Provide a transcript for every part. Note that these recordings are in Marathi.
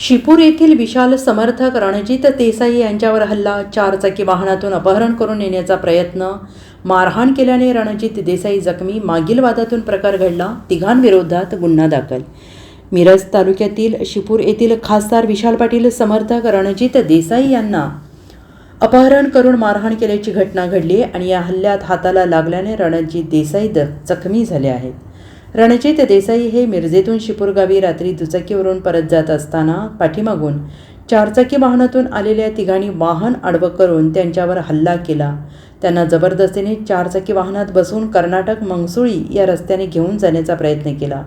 शिपूर येथील विशाल समर्थक रणजित देसाई यांच्यावर हल्ला चारचाकी वाहनातून अपहरण करून नेण्याचा प्रयत्न मारहाण केल्याने रणजित देसाई जखमी मागील वादातून प्रकार घडला तिघांविरोधात गुन्हा दाखल. मिरज तालुक्यातील शिपूर येथील खासदार विशाल पाटील समर्थक रणजित देसाई यांना अपहरण करून मारहाण केल्याची घटना घडली आणि या हल्ल्यात हाताला लागल्याने रणजित देसाई द जखमी झाले आहेत. रणजित देसाई हे मिरजेतून शिपूरगावी रात्री दुचाकीवरून परत जात असताना पाठीमागून चारचाकी वाहनातून आलेल्या तिघांनी वाहन आडवं करून त्यांच्यावर हल्ला केला. त्यांना जबरदस्तीने चारचाकी वाहनात बसून कर्नाटक मंगसुळी या रस्त्याने घेऊन जाण्याचा प्रयत्न केला.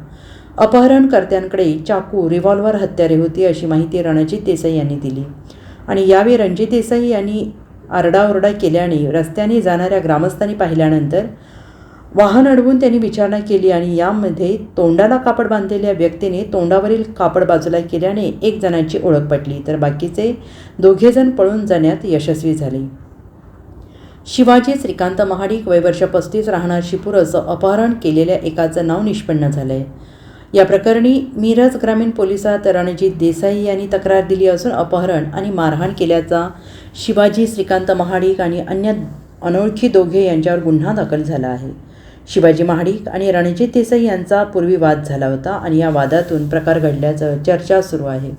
अपहरणकर्त्यांकडे चाकू रिव्हॉल्व्हर हत्यारे होती अशी माहिती रणजित देसाई यांनी दिली. आणि यावेळी रणजित देसाई यांनी आरडाओरडा केल्याने रस्त्याने जाणाऱ्या ग्रामस्थांनी पाहिल्यानंतर वाहन अडवून त्यांनी विचारणा केली आणि यामध्ये तोंडाला कापड बांधलेल्या व्यक्तीने तोंडावरील कापड बाजूला केल्याने एक जणांची ओळख पटली. तर बाकीचे दोघेजण पळून जाण्यात यशस्वी झाले. शिवाजी श्रीकांत महाडिक वयवर्ष पस्तीस राहणार शिपूर असं अपहरण केलेल्या एकाचं नाव निष्पन्न झालं आहे या प्रकरणी मिरज ग्रामीण पोलिसात रणजित देसाई यांनी तक्रार दिली असून अपहरण आणि मारहाण केल्याचा शिवाजी श्रीकांत महाडिक आणि अन्य अनोळखी दोघे यांच्यावर गुन्हा दाखल झाला आहे. शिवाजी महाडिक आणि रणजित देसाई यांचा पूर्वी वाद झाला होता आणि या वादातून प्रकार घडल्याचं चर्चा सुरू आहे.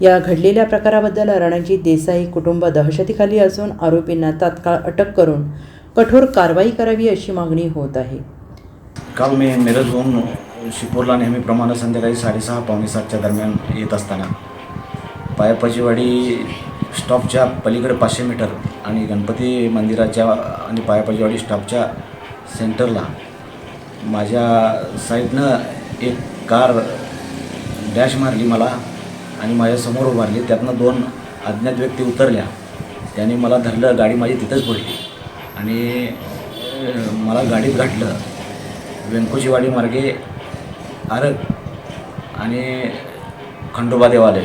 या घडलेल्या प्रकाराबद्दल रणजित देसाई कुटुंब दहशतीखाली असून आरोपींना तात्काळ अटक करून कठोर कारवाई करावी अशी मागणी होत आहे. काल मी मिरजहून शिपूरला नेहमीप्रमाणे संध्याकाळी साडेसहा पावणे सातच्या दरम्यान येत असताना पायापाजीवाडी स्टॉपच्या पलीकडे पाचशे मीटर आणि गणपती मंदिराच्या आणि पायापाजीवाडी स्टॉपच्या सेंटरला. माझ्या साईडनं एक कार डॅश मारली मला आणि माझ्यासमोर उभारली त्यातनं दोन अज्ञात व्यक्ती उतरल्या. त्यांनी मला धरलं गाडी माझी तिथंच पडली. आणि मला गाडीत गाठलं. व्यंकोचीवाडी मार्गे आरग आणि खंडोबा देवालय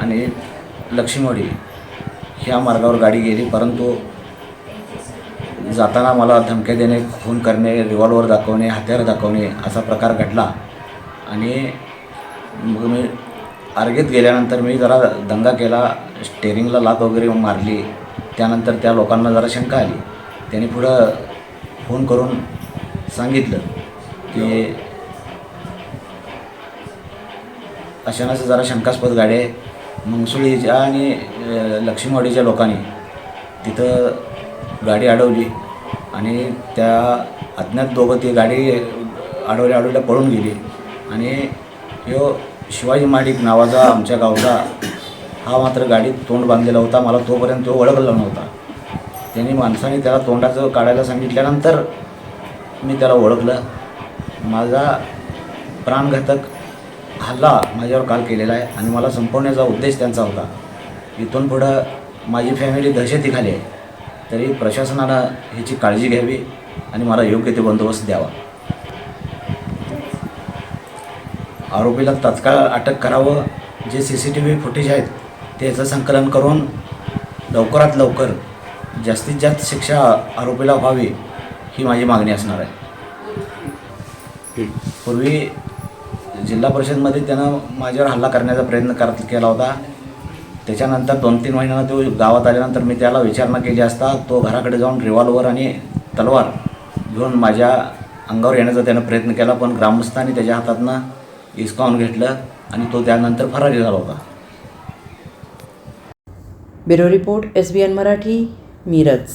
आणि लक्ष्मीवाडी. ह्या मार्गावर गाडी गेली परंतु जाताना मला धमक्या देणे खून करणे रिव्हॉल्वर दाखवणे हत्यार दाखवणे असा प्रकार घडला. आणि मग मी आर्गेत गेल्यानंतर मी जरा दंगा केला स्टेरिंगला लात वगैरे मारली. त्यानंतर त्या लोकांना जरा शंका आली. त्यांनी पुढं फोन करून सांगितलं की अशानाचं जरा शंकास्पद गाडी आहे. मंगसुळीच्या आणि लक्ष्मीवाडीच्या लोकांनी तिथं गाडी अडवली आणि त्या अज्ञात दोघं ती गाडी अडवल्या अडवल्या पळून गेली. आणि यो शिवाजी माडिक नावाचा आमच्या गावचा हा मात्र गाडीत तोंड बांधलेला होता. मला तोपर्यंत तो ओळखला नव्हता. त्यांनी माणसाने त्याला तोंडाचं काढायला सांगितल्यानंतर मी त्याला ओळखलं. माझा प्राणघातक हल्ला माझ्यावर काल केलेला आहे आणि मला संपवण्याचा उद्देश त्यांचा होता. इथून पुढं माझी फॅमिली दहशतीखाली आहे. तरी प्रशासनाला ह्याची काळजी घ्यावी आणि मला योग्य ते बंदोबस्त द्यावा. आरोपीला तत्काळ अटक करावं. जे C C T V footage आहेत त्याचं संकलन करून लवकरात लवकर जास्तीत जास्त शिक्षा आरोपीला व्हावी ही माझी मागणी असणार आहे. पूर्वी जिल्हा परिषदमध्ये त्यानं माझ्यावर हल्ला करण्याचा प्रयत्न करत केला होता. त्याच्यानंतर दोन तीन महिन्यानं तो गावात आल्यानंतर मी त्याला विचारणा केली असता तो घराकडे जाऊन रिव्हॉल्वर आणि तलवार घेऊन माझ्या अंगावर येण्याचा त्यानं प्रयत्न केला पण ग्रामस्थांनी त्याच्या हातातनं हिसकावून घेतलं आणि तो त्यानंतर फरारी झाला होता. Bureau report S B N Marathi Miraj.